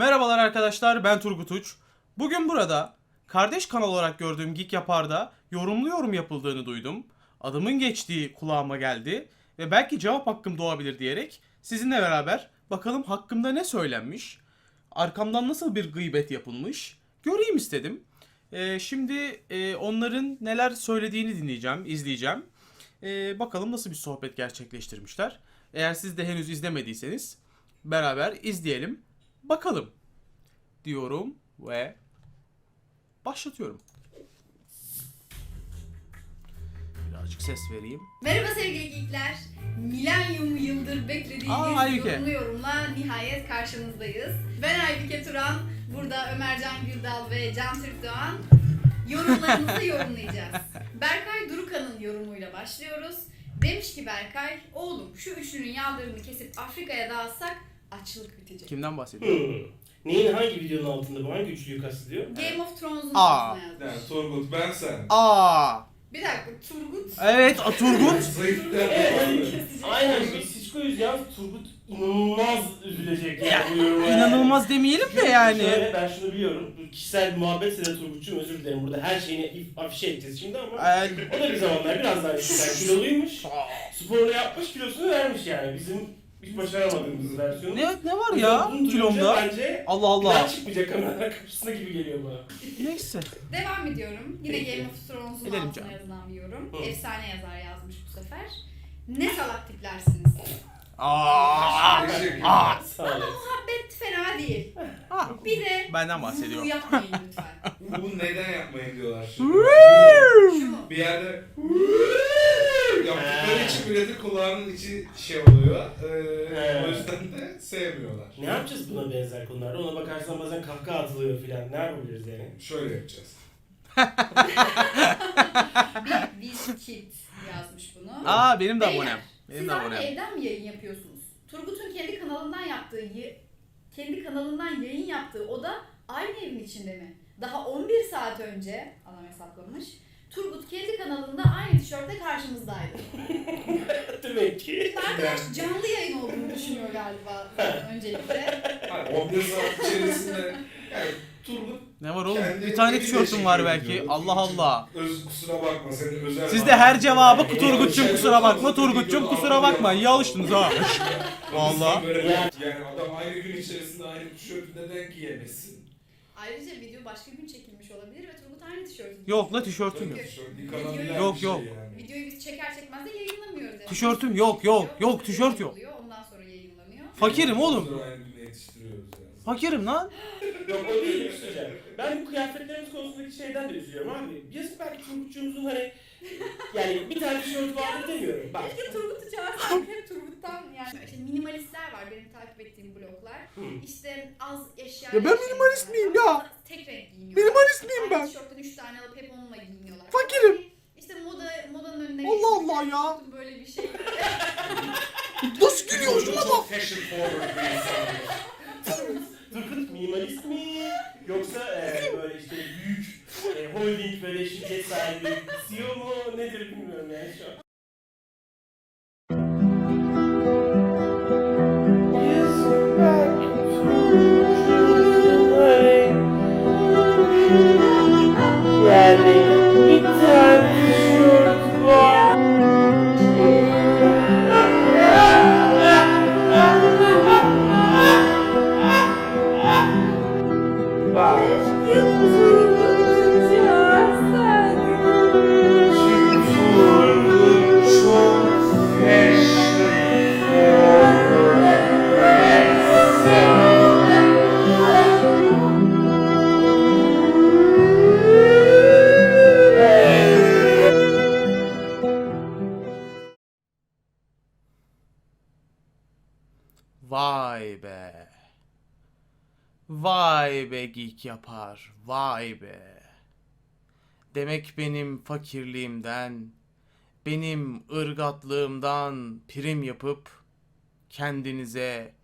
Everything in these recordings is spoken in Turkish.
Merhabalar arkadaşlar ben Turgut Uç. Bugün burada kardeş kanal olarak gördüğüm Geek Yapar'da yorumlu yorum yapıldığını duydum. Adımın geçtiği kulağıma geldi ve belki cevap hakkım doğabilir diyerek sizinle beraber bakalım hakkımda ne söylenmiş, arkamdan nasıl bir gıybet yapılmış göreyim istedim. Ee, şimdi e, onların neler söylediğini dinleyeceğim, izleyeceğim. Ee, bakalım nasıl bir sohbet gerçekleştirmişler. Eğer siz de henüz izlemediyseniz beraber izleyelim. Bakalım diyorum ve başlatıyorum. Birazcık ses vereyim. Merhaba sevgili geekler. Milenyum yıldır beklediğiniz Aa, yorumlu yorumla nihayet karşınızdayız. Ben Aybüke Turan, burada Ömercan Gürdal ve Can Türk Doğan yorumlarımızı yorumlayacağız. Berkay Durukan'ın yorumuyla başlıyoruz. Demiş ki Berkay, oğlum şu üçlünün yağlarını kesip Afrika'ya dağıtsak açlık bitecek. Kimden bahsediyor? Hmm. Neyin hangi videonun altında bu? Hangi üçlüyü kastediyor? Game of Thrones'un Aa. altına yazmış. Yani Turgut ben sen. Aa, Bir dakika, Turgut. evet Turgut. Zayıf Kesecek. Aynen biz Sisko'yuz ya. Turgut inanılmaz üzülecek yani bu yoruma. İnanılmaz demeyelim de yani. Şöyle ben şunu biliyorum. Bu kişisel bir muhabbetse de Turgut'cum özür dilerim. Burada her şeyini if- afişe edeceğiz şimdi ama. Ee, O da bir zamanlar biraz daha eskiden kiloluymuş. Sporunu yapmış kilosunu vermiş yani. Bizim hiç başaramadığımız versiyonu. ne ne var ya Bunu duyunca kilomda? Bence Allah Allah. Allah. çıkmayacak kameralar karşısına gibi geliyor bana. Neyse. Devam ediyorum. Yine Peki. Game of Thrones'un Edelim altına canım. yazılan bir yorum. Hı. Efsane yazar yazmış bu sefer. Ne salak tiplersiniz. Aa, aa, Sağ. Muhabbet fena değil. aa. Bir de Benden bu yapmayın lütfen. Bu neden yapmayın diyorlar şimdi. Şu? Bir yerde yaptıkları için milleti kulağının içi şey oluyor. Ee, He. o yüzden de sevmiyorlar. Ne yapacağız buna benzer konularda? Ona bakarsan bazen kahkaha atılıyor filan. Ne yapabiliriz yani? Şöyle yapacağız. Biz Kit yazmış bunu. Aa benim de Beyler, abonem. Benim Siz de aynı abonem. evden mi yayın yapıyorsunuz? Turgut'un kendi kanalından yaptığı y- kendi kanalından yayın yaptığı oda aynı evin içinde mi? Daha 11 saat önce adam hesaplamış. Turgut kendi kanalında aynı tişörtle karşımızdaydı. Demek ki. Arkadaş canlı yayın olduğunu düşünüyor galiba öncelikle. Hani 11 saat içerisinde yani Turgut Ne var oğlum? kendi Bir tane eliyle tişörtüm var çekiyor belki. videoyu. Allah Allah. Öz kusura bakma senin özel Siz de her cevabı Yani- Turgut'cum kusura bakma, Turgut'cum kusura bakma. İyi alıştınız ha. Vallahi. Yani, yani adam aynı gün içerisinde aynı tişörtü neden giyemesin? Ayrıca video başka gün çekilmiş olabilir ve Turgut aynı tişörtü. Yok la tişörtüm yok. Yok, şey yok. yani. Videoyu biz çeker çekmez de yayınlamıyoruz. Yani. Tişörtüm yok, yok, yok, tişört yok. Oluyor, Ondan sonra yayınlanıyor. Fakirim oğlum. Biz. Fakirim lan. Yok o değil söyleyeceğim. Ben bu kıyafetlerimiz konusundaki şeyden de üzülüyorum abi. Yazık belki Turgut'cuğumuzun hani yani bir tane tişört vardır demiyorum. Bak. Keşke Turgut'u çağırsam hep Yani. İşte minimalistler var benim takip ettiğim bloglar. Hı. İşte az eşya. Ya ben minimalist miyim ya? Tek renk giyiniyorlar. Minimalist miyim Aynı ben? tişörtten 3 tane alıp hep onunla giyiniyorlar. Fakirim. İşte moda modanın önüne Allah Allah ya. Böyle bir şey. Nasıl gülüyor şuna bak. Fashion forward bir insan. Turgut minimalist mi? Yoksa e, böyle işte büyük e, holding böyle şirket sahibi CEO mu nedir bilmiyorum yani şu an. Vay be. Vay be geek yapar. Vay be. Demek benim fakirliğimden, benim ırgatlığımdan prim yapıp kendinize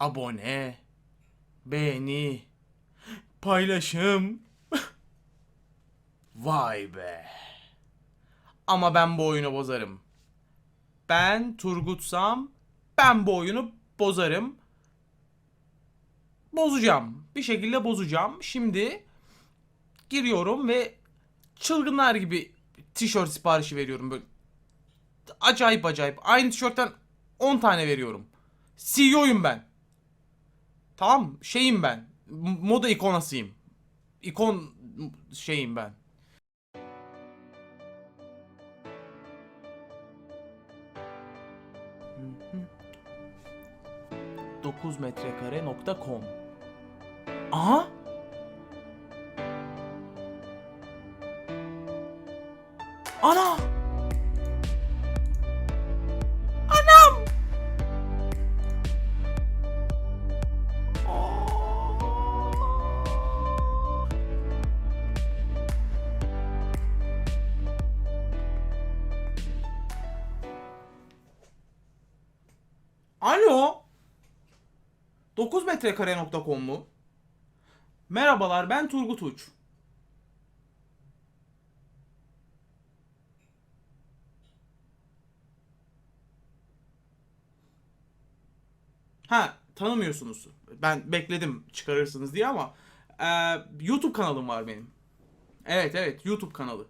abone, beğeni, paylaşım. Vay be. Ama ben bu oyunu bozarım. Ben Turgut'sam ben bu oyunu bozarım. bozacağım. Bir şekilde bozacağım. Şimdi giriyorum ve çılgınlar gibi tişört siparişi veriyorum böyle. Acayip acayip. Aynı tişörtten 10 tane veriyorum. CEO'yum ben. Tamam şeyim ben. Moda ikonasıyım. İkon şeyim ben. 9metrekare.com Aha! Ana! Anam! Alo? 9metrekare.com mu? Merhabalar ben Turgut Uç. Ha tanımıyorsunuz. Ben bekledim çıkarırsınız diye ama e, YouTube kanalım var benim. Evet evet YouTube kanalı.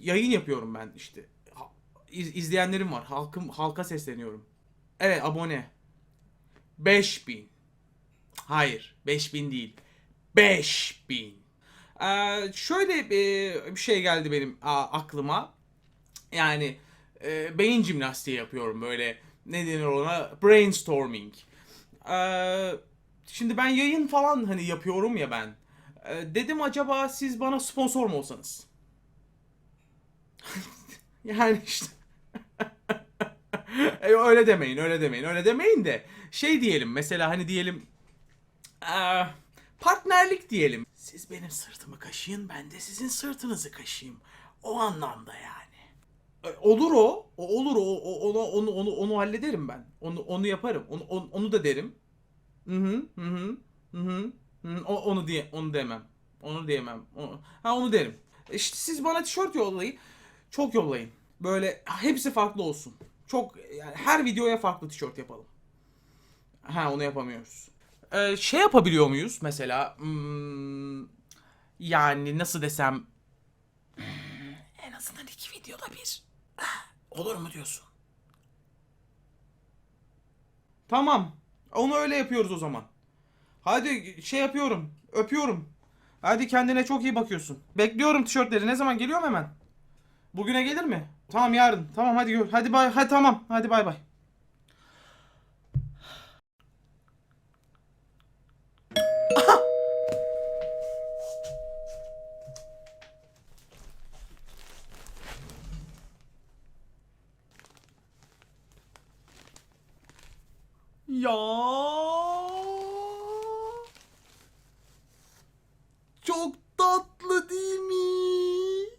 Yayın yapıyorum ben işte. Ha- iz- izleyenlerim var. Halkım halka sesleniyorum. Evet abone. 5000. Hayır 5000 değil. 5000. Ee, şöyle bir, şey geldi benim aklıma. Yani e, beyin jimnastiği yapıyorum böyle ne denir ona brainstorming. Ee, şimdi ben yayın falan hani yapıyorum ya ben. Ee, dedim acaba siz bana sponsor mu olsanız? yani işte E, öyle demeyin, öyle demeyin, öyle demeyin de şey diyelim mesela hani diyelim eee, partnerlik diyelim. Siz benim sırtımı kaşıyın, ben de sizin sırtınızı kaşıyım. O anlamda yani. E, Olur o, o olur o, o- onu onu onu onu hallederim ben. Onu onu yaparım. Onu onu, onu da derim. Hı hı hı hı hı. O, onu diye onu demem. Onu diyemem. O- ha onu derim. İşte siz bana tişört yollayın. Çok yollayın. Böyle hepsi farklı olsun. Çok yani her videoya farklı tişört yapalım. Ha onu yapamıyoruz. Ee, şey yapabiliyor muyuz mesela? hmm, yani nasıl desem hmm, en azından iki videoda bir. Olur mu diyorsun? Tamam. Onu öyle yapıyoruz o zaman. Hadi şey yapıyorum. Öpüyorum. Hadi kendine çok iyi bakıyorsun. Bekliyorum tişörtleri. Ne zaman geliyorum hemen? Bugüne gelir mi? Tamam yarın. Tamam hadi gör. Hadi bay. Hadi tamam. Hadi bay bay. Ya. Çok tatlı değil mi?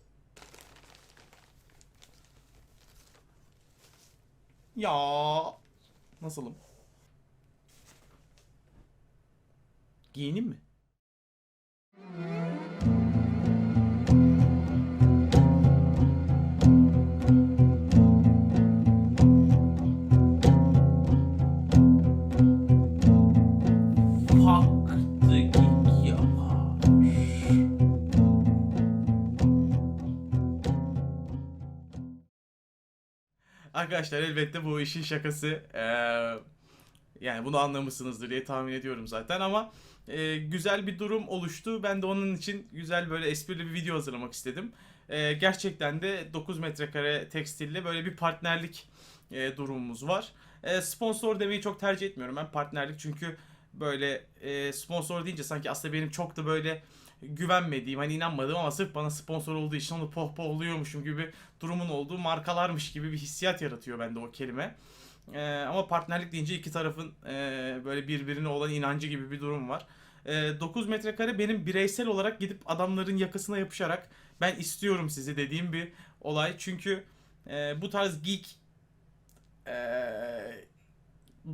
Ya. Nasılım? Giyineyim mi? Arkadaşlar elbette bu işin şakası. Ee, yani bunu anlamışsınızdır diye tahmin ediyorum zaten ama e, güzel bir durum oluştu. Ben de onun için güzel böyle esprili bir video hazırlamak istedim. Ee, gerçekten de 9 metrekare tekstille böyle bir partnerlik e, durumumuz var. E, sponsor demeyi çok tercih etmiyorum ben partnerlik çünkü böyle e, sponsor deyince sanki aslında benim çok da böyle güvenmediğim hani inanmadığım ama sırf bana sponsor olduğu için onu pohpohluyormuşum gibi durumun olduğu markalarmış gibi bir hissiyat yaratıyor bende o kelime. Ee, ama partnerlik deyince iki tarafın e, böyle birbirine olan inancı gibi bir durum var. E, 9 metrekare benim bireysel olarak gidip adamların yakasına yapışarak ben istiyorum sizi dediğim bir olay. Çünkü e, bu tarz geek e,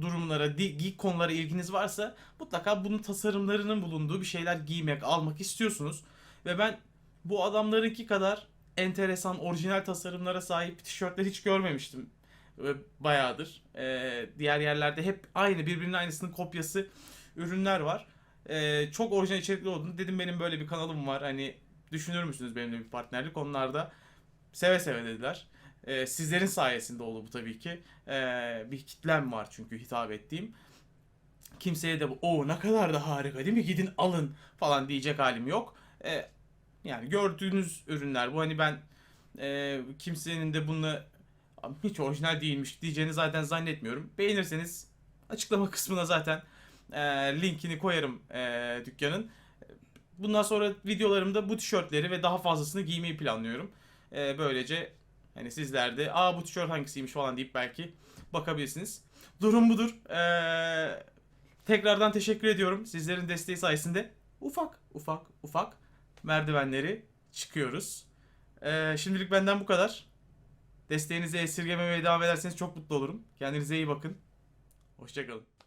durumlara, geek konulara ilginiz varsa mutlaka bunun tasarımlarının bulunduğu bir şeyler giymek, almak istiyorsunuz. Ve ben bu adamlarınki kadar enteresan, orijinal tasarımlara sahip tişörtler hiç görmemiştim. Ve Bayağıdır. Ee, diğer yerlerde hep aynı, birbirinin aynısının kopyası ürünler var. Ee, çok orijinal içerikli olduğunu dedim benim böyle bir kanalım var. Hani düşünür müsünüz benimle bir partnerlik? Onlar da seve seve dediler. Ee, sizlerin sayesinde oldu bu tabii ki. Ee, bir kitlem var çünkü hitap ettiğim. Kimseye de o ne kadar da harika değil mi gidin alın falan diyecek halim yok. Ee, yani gördüğünüz ürünler bu hani ben e, kimsenin de bunu hiç orijinal değilmiş diyeceğini zaten zannetmiyorum. Beğenirseniz açıklama kısmına zaten e, linkini koyarım e, dükkanın. Bundan sonra videolarımda bu tişörtleri ve daha fazlasını giymeyi planlıyorum. E, böylece hani sizler de aa bu tişört hangisiymiş falan deyip belki bakabilirsiniz. Durum budur. E, tekrardan teşekkür ediyorum. Sizlerin desteği sayesinde ufak ufak ufak merdivenleri çıkıyoruz. E, şimdilik benden bu kadar. Desteğinizi esirgememeye devam ederseniz çok mutlu olurum. Kendinize iyi bakın. Hoşçakalın.